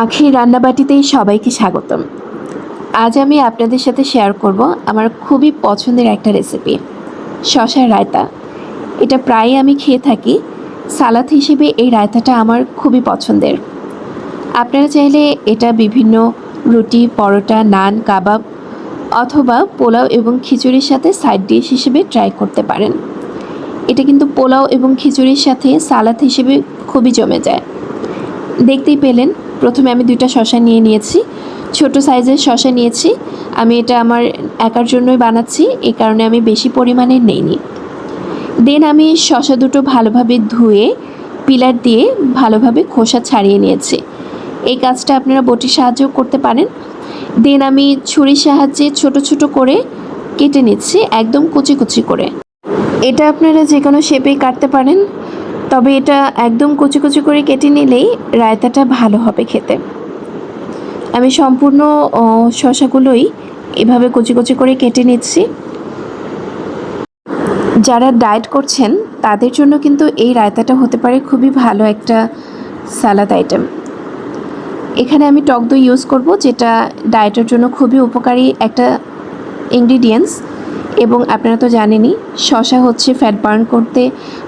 আখির রান্নাবাটিতেই সবাইকে স্বাগতম। আজ আমি আপনাদের সাথে শেয়ার করব আমার খুবই পছন্দের একটা রেসিপি শশার রায়তা। এটা প্রায়ই আমি খেয়ে থাকি, সালাদ হিসেবে এই রায়তাটা আমার খুবই পছন্দের। আপনারা চাইলে এটা বিভিন্ন রুটি, পরোটা, নান, কাবাব অথবা পোলাও এবং খিচুড়ির সাথে সাইড ডিশ হিসেবে ট্রাই করতে পারেন। এটা কিন্তু পোলাও এবং খিচুড়ির সাথে সালাদ হিসেবে খুবই জমে যায়। দেখতেই পেলেন প্রথমে আমি দুইটা শশা নিয়ে নিয়েছি। ছোট সাইজের শশা নিয়েছি। আমি এটা আমার একার জন্যই বানাচ্ছি এই কারণে আমি বেশি পরিমাণে নেইনি। দেন আমি শশা দুটো ভালোভাবে ধুয়ে, পিলার দিয়ে ভালোভাবে খোসা ছাড়িয়ে নিয়েছি। এই কাজটা আপনারা বটির সাহায্যেও করতে পারেন। দেন আমি ছুরির সাহায্যে ছোট ছোট করে কেটে নিচ্ছি, একদম কুচি কুচি করে। এটা আপনারা যে কোনো শেপেই কাটতে পারেন। তবে এটা একদম কুচি কুচি করে কেটে নিলেই রায়তাটা ভালো হবে খেতে। আমি সম্পূর্ণ শশাগুলোই এভাবে কুচি কুচি করে কেটে নিচ্ছি। যারা ডায়েট করছেন, তাদের জন্য কিন্তু এই রায়তাটা হতে পারে খুবই ভালো একটা সালাদ আইটেম। এখানে আমি টক দই ইউজ করব, যেটা ডায়েটের জন্য খুবই উপকারী একটা ইনগ্রিডিয়েন্টস এবং আপনারা তো জানেনই শশা হচ্ছে ফ্যাট বার্ন করতে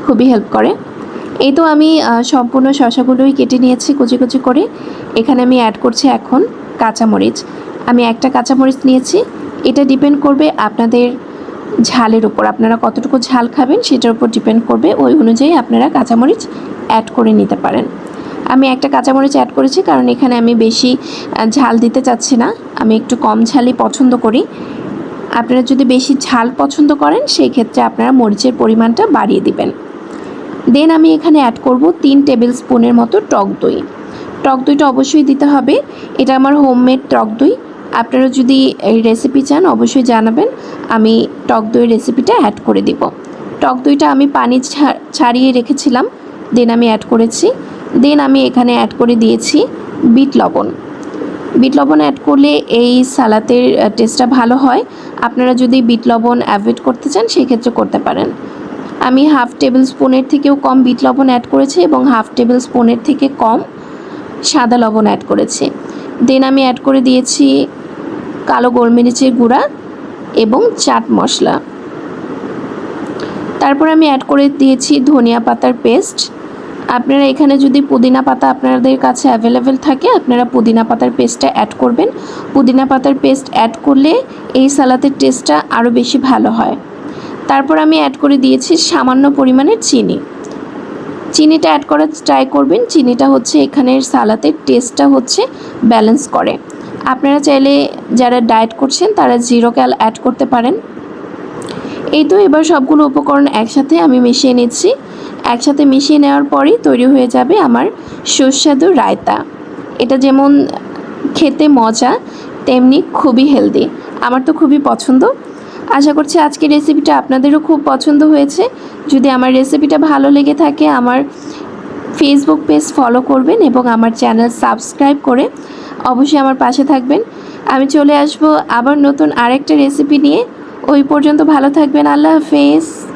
খুবই হেল্প করে। এই তো আমি সম্পূর্ণ শশাগুলোই কেটে নিয়েছি কুচি কুচি করে। এখানে আমি অ্যাড করছি এখন কাঁচামরিচ। আমি একটা কাঁচামরিচ নিয়েছি। এটা ডিপেন্ড করবে আপনাদের ঝালের উপর। আপনারা কতটুকু ঝাল খাবেন সেটার উপর ডিপেন্ড করবে। ওই অনুযায়ী আপনারা কাঁচামরিচ অ্যাড করে নিতে পারেন। আমি একটা কাঁচামরিচ অ্যাড করেছি কারণ এখানে আমি বেশি ঝাল দিতে চাচ্ছি না। আমি একটু কম ঝালই পছন্দ করি। আপনারা যদি বেশি ঝাল পছন্দ করেন সেই ক্ষেত্রে আপনারা মরিচের পরিমাণটা বাড়িয়ে দিবেন। দেন আমি এখানে অ্যাড করব তিন টেবিল স্পুনের মতো টক দই। টক দইটা অবশ্যই দিতে হবে। এটা আমার হোমমেড টক দই। আপনারা যদি এই রেসিপি চান, অবশ্যই জানাবেন। আমি টক দইয়ের রেসিপিটা অ্যাড করে দিব। টক দইটা আমি পানি ছাড়িয়ে রেখেছিলাম। দেন আমি অ্যাড করেছি। দেন আমি এখানে অ্যাড করে দিয়েছি বিট লবণ। বিট লবণ অ্যাড করলে এই সালাতের টেস্টটা ভালো হয়। আপনারা যদি বিট লবণ অ্যাভয়েড করতে চান সেই ক্ষেত্রে করতে পারেন। আমি হাফ টেবিল স্পুনের থেকেও কম বিট লবণ অ্যাড করেছি এবং হাফ টেবিল স্পুনের থেকে কম সাদা লবণ অ্যাড করেছি। দেন আমি অ্যাড করে দিয়েছি কালো গোলমরিচের গুঁড়া এবং চাট মশলা। তারপর আমি অ্যাড করে দিয়েছি ধনিয়া পাতার পেস্ট আপনারা এখানে যদি পুদিনা পাতা আপনাদের কাছে অ্যাভেলেবেল থাকে, আপনারা পুদিনা পাতার পেস্টটা অ্যাড করবেন। পুদিনা পাতার পেস্ট অ্যাড করলে এই সালাদের টেস্টটা আরও বেশি ভালো হয়। তারপর আমি অ্যাড করে দিয়েছি সামান্য পরিমাণের চিনি। চিনিটা অ্যাড করার ট্রাই করবেন। চিনিটা হচ্ছে এখানের সালাতের টেস্টটা হচ্ছে ব্যালেন্স করে। আপনারা চাইলে যারা ডায়েট করছেন, তারা জিরো ক্যাল অ্যাড করতে পারেন। এই তো এবার সবগুলো উপকরণ একসাথে আমি মিশিয়ে নিচ্ছি। একসাথে মিশিয়ে নেওয়ার পরই তৈরি হয়ে যাবে আমার সুস্বাদু রায়তা। এটা যেমন খেতে মজা, তেমনি খুবই হেলদি আমার তো খুবই পছন্দ। আশা করছি আজকের রেসিপিটা আপনাদেরও খুব পছন্দ হয়েছে। যদি আমার রেসিপিটা ভালো লেগে থাকে, আমার ফেসবুক পেজ ফলো করবেন এবং আমার চ্যানেল সাবস্ক্রাইব করে অবশ্যই আমার পাশে থাকবেন। আমি চলে আসব আবার নতুন আরেকটা রেসিপি নিয়ে। ওই পর্যন্ত ভালো থাকবেন। আল্লাহ হাফেজ।